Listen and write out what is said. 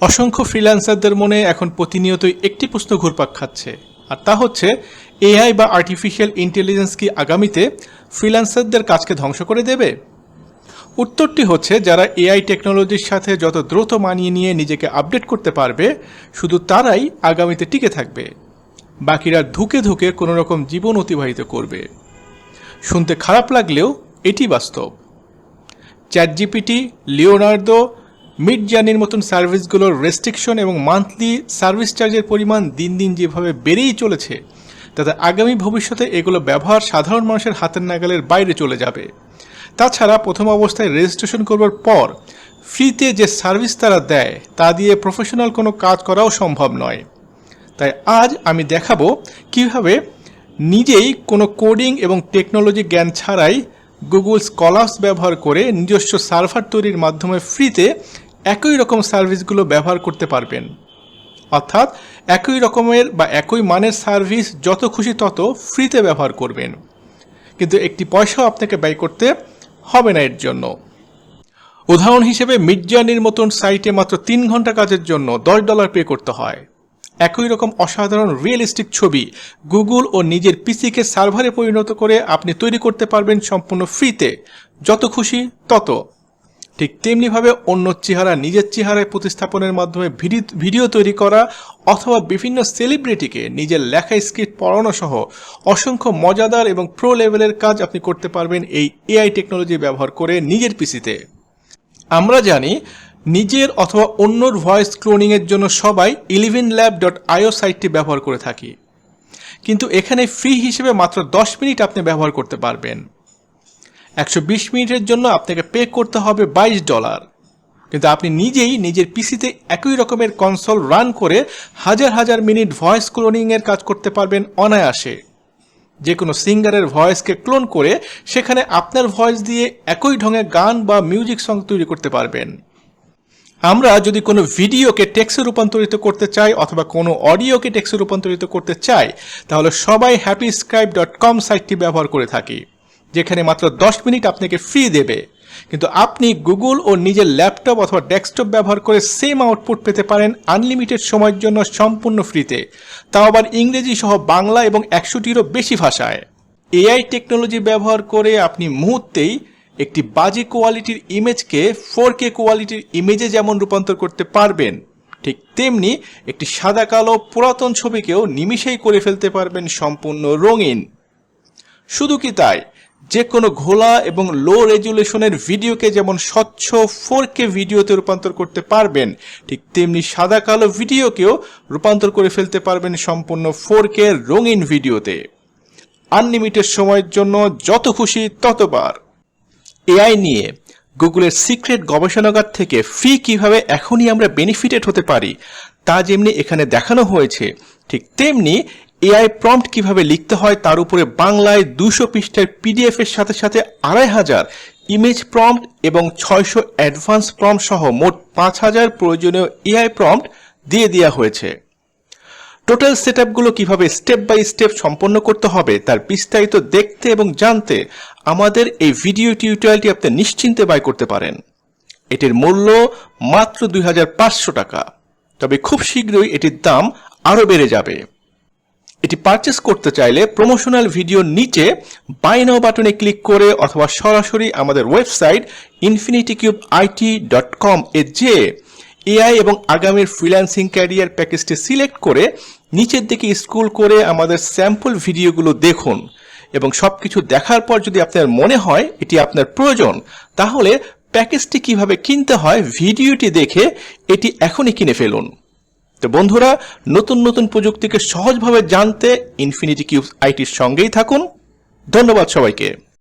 অসংখ্য ফ্রিল্যান্সারদের মনে এখন প্রতিনিয়তই একটি প্রশ্ন ঘুরপাক খাচ্ছে। আর তা হচ্ছে, এআই বা আর্টিফিশিয়াল ইন্টেলিজেন্স কি আগামীতে ফ্রিল্যান্সারদের কাজকে ধ্বংস করে দেবে? উত্তরটি হচ্ছে, যারা এআই টেকনোলজির সাথে যত দ্রুত মানিয়ে নিয়ে নিজেকে আপডেট করতে পারবে, শুধু তারাই আগামীতে টিকে থাকবে। বাকিরা ধুকে ধুকে কোনো রকম জীবন অতিবাহিত করবে। শুনতে খারাপ লাগলেও এটি বাস্তব। চ্যাট জিপিটি লিওনার্দো মিড জার্নির মতন সার্ভিসগুলোর রেস্ট্রিকশন এবং মান্থলি সার্ভিস চার্জের পরিমাণ দিন দিন যেভাবে বেড়েই চলেছে, তাতে আগামী ভবিষ্যতে এগুলো ব্যবহার সাধারণ মানুষের হাতের নাগালের বাইরে চলে যাবে। তাছাড়া প্রথম অবস্থায় রেজিস্ট্রেশন করবার পর ফ্রিতে যে সার্ভিস তারা দেয়, তা দিয়ে প্রফেশনাল কোনো কাজ করাও সম্ভব নয়। তাই আজ আমি দেখাবো কীভাবে নিজেই কোনো কোডিং এবং টেকনোলজি জ্ঞান ছাড়াই গুগল স্কলার্স ব্যবহার করে নিজস্ব সার্ভার তৈরির মাধ্যমে ফ্রিতে একই রকম সার্ভিসগুলো ব্যবহার করতে পারবেন। অর্থাৎ, একই রকমের বা একই মানের সার্ভিস যত খুশি তত ফ্রিতে ব্যবহার করবেন। কিন্তু একটি পয়সাও আপনাকে ব্যয় করতে হবে না এর জন্য। উদাহরণ হিসেবে মিড জার্নির মতন সাইটে মাত্র তিন ঘণ্টা কাজের জন্য দশ ডলার পে করতে হয়। একই রকম অসাধারণ রিয়েলিস্টিক ছবি গুগল ও নিজের পিসিকে সার্ভারে পরিণত করে আপনি তৈরি করতে পারবেন সম্পূর্ণ ফ্রিতে। যত খুশি তত। ঠিক তেমনিভাবে অন্য চেহারা, নিজের চেহারায় প্রতিস্থাপনের মাধ্যমে ভিডি- ভিডিও তৈরি করা অথবা বিভিন্ন সেলিব্রিটিকে নিজের লেখা স্ক্রিপ্ট পড়ানো সহ অসংখ্য মজাদার এবং প্রো লেভেলের কাজ আপনি করতে পারবেন এই এআই টেকনোলজি ব্যবহার করে নিজের পিসিতে আমরা জানি, নিজের অথবা অন্যর ভয়েস ক্লোনিংয়ের জন্য সবাই ইলেভেন ল্যাব ডট আইও সাইটটি ব্যবহার করে থাকি। কিন্তু এখানে ফ্রি হিসেবে মাত্র দশ মিনিট আপনি ব্যবহার করতে পারবেন। একশো বিশ মিনিটের জন্য আপনাকে পে করতে হবে বাইশ ডলার। কিন্তু আপনি নিজেই নিজের পিসিতে একই রকমের কনসোল রান করে হাজার হাজার মিনিট ভয়েস ক্লোনিংয়ের কাজ করতে পারবেন অনায়াসে। যে কোনো সিঙ্গারের ভয়েসকে ক্লোন করে সেখানে আপনার ভয়েস দিয়ে একই ঢঙে গান বা মিউজিক সং তৈরি করতে পারবেন। আমরা যদি কোনো ভিডিওকে টেক্সে রূপান্তরিত করতে চাই অথবা কোনো অডিওকে টেক্সে রূপান্তরিত করতে চাই, তাহলে সবাই হ্যাপি স্ক্রাইব ডট কম সাইটটি ব্যবহার করে থাকি। যেখানে মাত্র দশ মিনিট আপনাকে ফ্রি দেবে। কিন্তু আপনি গুগল ও নিজের ল্যাপটপ অথবা ডেস্কটপ ব্যবহার করে সেম আউটপুট পেতে পারেন আনলিমিটেড সময়ের জন্য সম্পূর্ণ ফ্রিতে তাও আবার ইংরেজি সহ বাংলা এবং একশোটিরও বেশি ভাষায়। এআই টেকনোলজি ব্যবহার করে আপনি মুহূর্তেই একটি বাজে কোয়ালিটির ইমেজকে ফোর কে কোয়ালিটির ইমেজে যেমন রূপান্তর করতে পারবেন, ঠিক তেমনি একটি সাদা, কালো, পুরাতন ছবিকেও নিমিষেই করে ফেলতে পারবেন সম্পূর্ণ রঙিন। শুধু কি তাই? যে কোনো ঘোলা এবং লো রেজুলেশনের ভিডিওকে যেমন স্বচ্ছ ফোর কে ভিডিওতে রূপান্তর করতে পারবেন, ঠিক তেমনি সাদা কালো ভিডিওকেও রূপান্তর করে ফেলতে পারবেন সম্পূর্ণ ফোর কে রঙিন ভিডিওতে। আনলিমিটেড সময়ের জন্য যত খুশি ততবার। এআই নিয়ে গুগলের সিক্রেট গবেষণাগার থেকে ফ্রি কীভাবে এখনই আমরা বেনিফিটেড হতে পারি, তা যেমনি এখানে দেখানো হয়েছে, ঠিক তেমনি এআই প্রম্পট কীভাবে লিখতে হয় তার উপরে বাংলায় দুশো পৃষ্ঠার পিডিএফ এর সাথে সাথে আড়াই হাজার ইমেজ প্রম্পট এবং ছয়শো অ্যাডভান্স প্রম্পট সহ মোট পাঁচ হাজার প্রয়োজনীয় এআই প্রম্পট দিয়ে দেওয়া হয়েছে। টোটাল সেটআপগুলো কীভাবে স্টেপ বাই স্টেপ সম্পন্ন করতে হবে তার বিস্তারিত দেখতে এবং জানতে আমাদের এই ভিডিও টিউটোরিয়ালটি আপনি নিশ্চিন্তে বাই করতে পারেন। এটির মূল্য মাত্র দুই হাজার পাঁচশো টাকা। তবে খুব শীঘ্রই এটির দাম আরও বেড়ে যাবে। এটি পারচেস করতে চাইলে প্রমোশনাল ভিডিওর নিচে বাই নাও বাটনে ক্লিক করে অথবা সরাসরি আমাদের website infinity cube IT dot com এ যে এআই এবং আগামীর ফ্রিল্যান্সিং ক্যারিয়ার প্যাকেজটি সিলেক্ট করে নিচের দিকে স্ক্রল করে আমাদের স্যাম্পল ভিডিওগুলো দেখুন। এবং সবকিছু দেখার পর যদি আপনার মনে হয় এটি আপনার প্রয়োজন, তাহলে প্যাকেজটি কীভাবে কিনতে হয় ভিডিওটি দেখে এটি এখনই কিনে ফেলুন। তো বন্ধুরা নতুন নতুন প্রযুক্তিকে সহজভাবে জানতে ইনফিনিটি কিউব আইটির সঙ্গেই থাকুন। ধন্যবাদ সবাইকে।